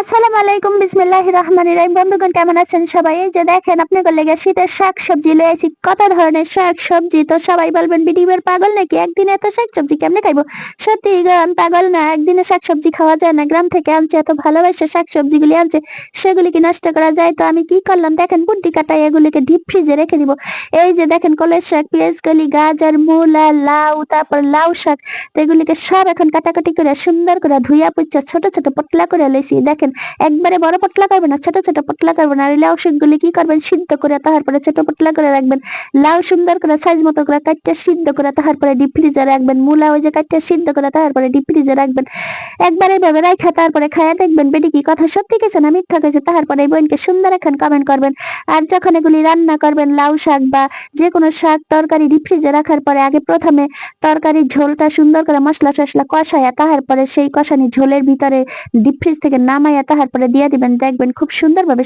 আসসালামু আলাইকুম বিসমিল্লাহ রহমানির রহিম। বন্ধুগণ কেমন আছেন সবাই? এই যে দেখেন আপনাদের লেগে শীতের শাক সবজি লয়েছি কত ধরনের শাক সবজি? তো সবাই বলবেন বিডিবের পাগল নাকি? একদিনে এত শাক সবজি কেমনে খাইবো? সত্যি গো, আমি পাগল না। একদিনে শাক সবজি খাওয়া যায় না। গ্রাম থেকে আনছে এত ভালোবাসে শাক সবজিগুলি আনছে। সেগুলি কি নষ্ট করা যায়। তো আমি কি করলাম? দেখেন বুদ্ধি কাটাই এগুলিকে ডিপ ফ্রিজে রেখে দিব। এই যে দেখেন কলের শাক পেঁয়াজ কলি গাজর মূলা লাউ তারপর লাউ শাক। তো এগুলিকে সব এখন কাটাকাটি করে সুন্দর করে ধুইয়া পুচ্ছা ছোট ছোট পতলা করে লইছি। দেখেন একবারে বড় পতলা করবেন না ছোট ছোট পতলা করবেন আর লাউ শাকগুলি কি করবেন? সিদ্ধ করে তারপরে ছোট পতলা করে রাখবেন। লাউ সুন্দর করে সাইজ মতো করে কাটতে সিদ্ধ করে তারপরে ডিপ ফ্রিজে রাখবেন। মূলা ওই যে কাটতে সিদ্ধ করে তারপরে ডিপ ফ্রিজে রাখবেন। একবারে এভাবে রাখা তারপরে খায়া দেখবেন। বেটি কি কথা সত্যি কেছে না মিথ্যা কেছে তারপরে এই বোনকে সুন্দর এখন কমেন্ট করবেন। আর যখন এগুলি রান্না করবেন লাউ শাক বা যে কোনো শাক তরকারি ডিপ ফ্রিজে রাখার পরে আগে প্রথমে তরকারির ঝোলটা সুন্দর করে মশলা টসলা কষায়া তারপরে সেই কষানি ঝোলের ভিতরে ডিপ ফ্রিজ থেকে নামাইয়া তারপরে দিয়া দিবেন দেখবেন খুব সুন্দরভাবে